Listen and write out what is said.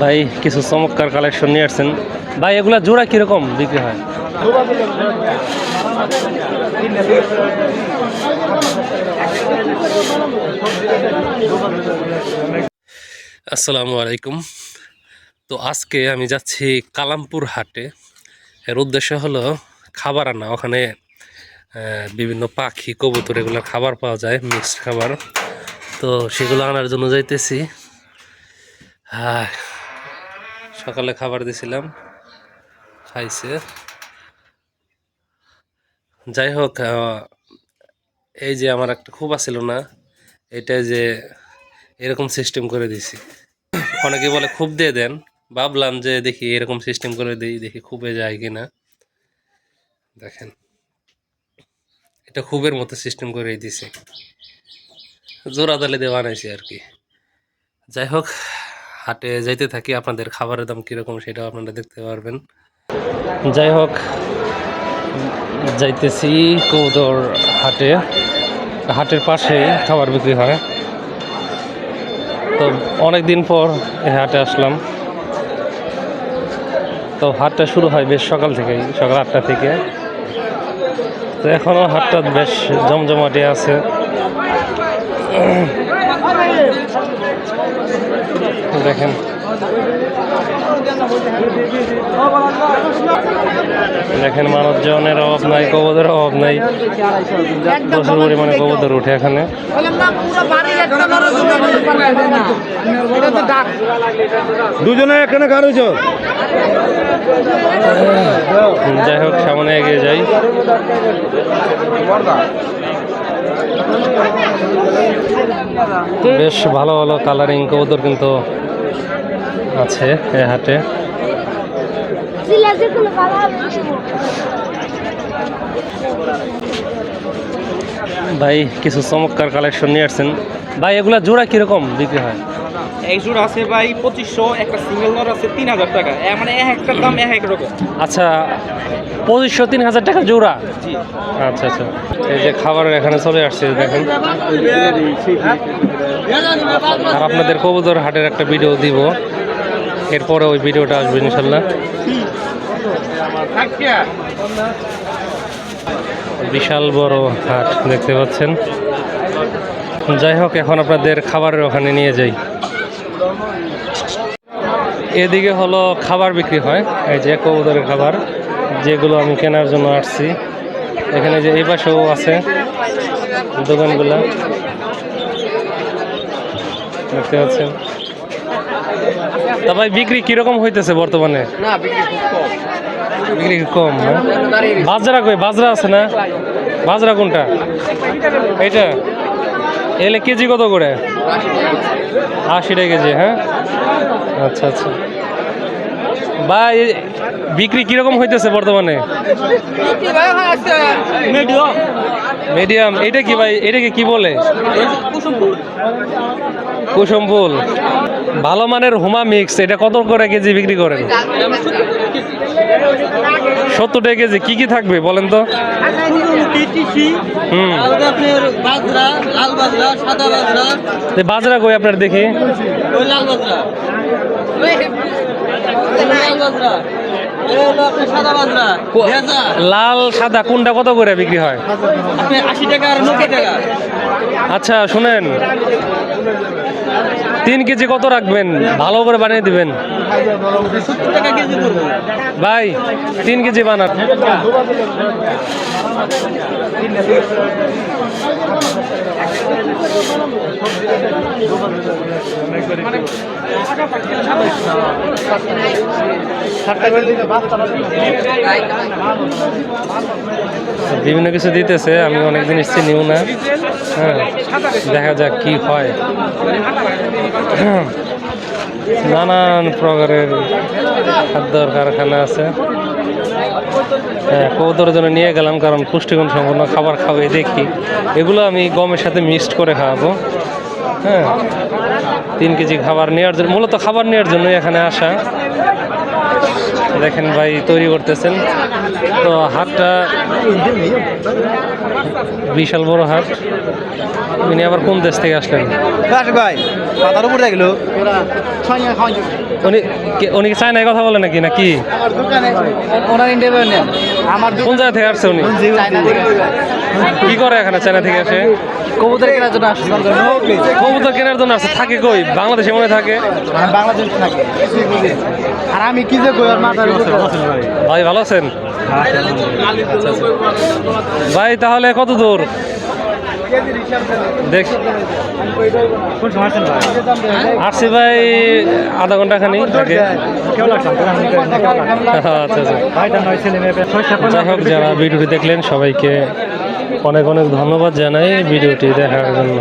ভাই, কিছু চমৎকার কালেকশন নিয়ে আসছেন। ভাই, এগুলা জোড়া কীরকম বিক্রি হয়? আসসালামু আলাইকুম। তো আজকে আমি যাচ্ছি কালামপুর হাটে। এর উদ্দেশ্য হলো খাবার আনা। ওখানে বিভিন্ন পাখি, কবুতর এগুলো খাবার পাওয়া যায় মিক্সড খাবার। তো সেগুলো আনার জন্য যাইতেছি। হ্যাঁ সকালে খাবার দিছিলাম, খাইছে। যাই হোক এই যে আমার একটা খুব আছিল না, এটা যে এরকম সিস্টেম করে দিছি। অনেকে বলে খুব দিয়ে দেন, ভাবলাম যে দেখি এরকম সিস্টেম করে দিই, দেখি খুবে যায় কিনা। দেখেন, এটা খুবের মতো সিস্টেম করে দিছি। জোড়া দালে দিয়ে বানাইছি আর কি। যাই হোক হাটে যাইতে থাকি, আপনাদের খাবারের দাম কীরকম সেটাও আপনারা দেখতে পারবেন। যাই হোক, যাইতেছি কৌদর হাটে। হাটের পাশেই খাবার বিক্রি হয়। তো অনেক দিন পর এই হাটে আসলাম। তো হাটটা শুরু হয় বেশ সকাল থেকেই, সকাল আটটা থেকে। তো এখনও হাটটা বেশ জমজমাটে আছে। দেখেন। দেখেন মানুষজনের অভাব নাই কবদের অভাব নাই। প্রচুর পরিমাণে কবুতর উঠে এখানে। দুজনে এখানে কার হয়েছ যাই হোক সামনে এগিয়ে যাই। বেশ ভালো ভালো কালারিং কবুতর কিন্তু আছে এ হাটে। ভাই কিছু চমৎকার কালেকশন নিয়ে আসছেন। ভাই এগুলা জোড়া কীরকম বিক্রি হয়? এক জোড় আছে ভাই পঁচিশশো একটা সিঙ্গেল নর আছে তিন হাজার টাকা। মানে এক একটার দাম এক এক রকম। আচ্ছা পঁচিশশো তিন হাজার টাকা জোড়া। আচ্ছা আচ্ছা। এই যে খাবারের এখানে চলে আসছে দেখেন। আর আপনাদের কবুতর হাটের একটা ভিডিও দিব। এরপরে ওই ভিডিওটা আসবে ইনশাল্লাহ। বিশাল বড় হাট দেখতে পাচ্ছেন। যাই হোক এখন আপনাদের খাবারের ওখানে নিয়ে যাই। এদিকে হলো খাবার বিক্রি হয় এই যে কবুতরের খাবার। যেগুলো আমি কেনার জন্য আসছি। এখানে যে এই পাশেও আছে দোকানগুলা। দেখতে পাচ্ছেন? তা ভাই বিক্রি কীরকম হইতেছে বর্তমানে? না বিক্রি খুব কম। বিক্রি কম বাজরা কই? বাজরা আছে না? বাজরা কোনটা? এইটা? এলে কেজি কত করে? আশি টাকা কেজি হ্যাঁ? আচ্ছা আচ্ছা। ভাই বিক্রি কীরকম হইতেছে বর্তমানে? মিডিয়াম। এটা কি ভাই? এটাকে কি বলে? কুসুম ফুল ভালো মানের হুমা মিক্স। এটা কত করে কেজি বিক্রি করেন? সত্তর টাকা কেজি। কি কি থাকবে বলেন তো? বাজরা কই আপনার দেখি? লাল সাদা কোনটা কত করে বিক্রি হয়? আচ্ছা শুনেন। তিন কেজি কত রাখবেন? ভালো করে বানিয়ে দিবেন। ভাই, তিন কেজি বানান। বিভিন্ন কিছু দিতেছে, আমি অনেক জিনিস চিনিও না। হ্যাঁ দেখা যাক কি হয়। নানান প্রকারের খাদ্যর কারখানা আছে। কৌদর কৌতরের জন্য নিয়ে গেলাম, কারণ পুষ্টিগুণ সম্পন্ন খাবার খাওয়াই দেখি। এগুলো আমি গমের সাথে মিক্সড করে খাওয়াবো। হ্যাঁ তিন কেজি খাবার নেওয়ার জন্য মূলত খাবার নেওয়ার জন্য এখানে আসা। দেখেন ভাই তৈরি করতেছেন। তো হাটটা বিশাল বড় হাট উনি আবার কোন দেশ থেকে আসলেন? ভাই মাথার উপর দেখল উনি কে- উনি কি চায়নায় কথা বলে নাকি নাকি? ওনার ইন্টারভিউ নেন আমার কোন জায়গা থেকে আসছে উনি? চায়না কি করে এখানে চায়না থেকে এসে কবুতর কেনার জন্য আসছে কবুতর কেনার জন্য আসছে। থাকে কই? বাংলাদেশে মনে থাকে? বাংলাদেশ থাকে। আর আমি কি যে কই আর মাথার ভাই। ভালো আছেন? আচ্ছা, আচ্ছা। ভাই তাহলে কত দূর? দেখ। আসছি ভাই আধা ঘণ্টা খানি আগে। আচ্ছা আচ্ছা। যাই হোক যারা ভিডিওটি দেখলেন সবাইকে অনেক অনেক ধন্যবাদ জানাই ভিডিওটি দেখার জন্য।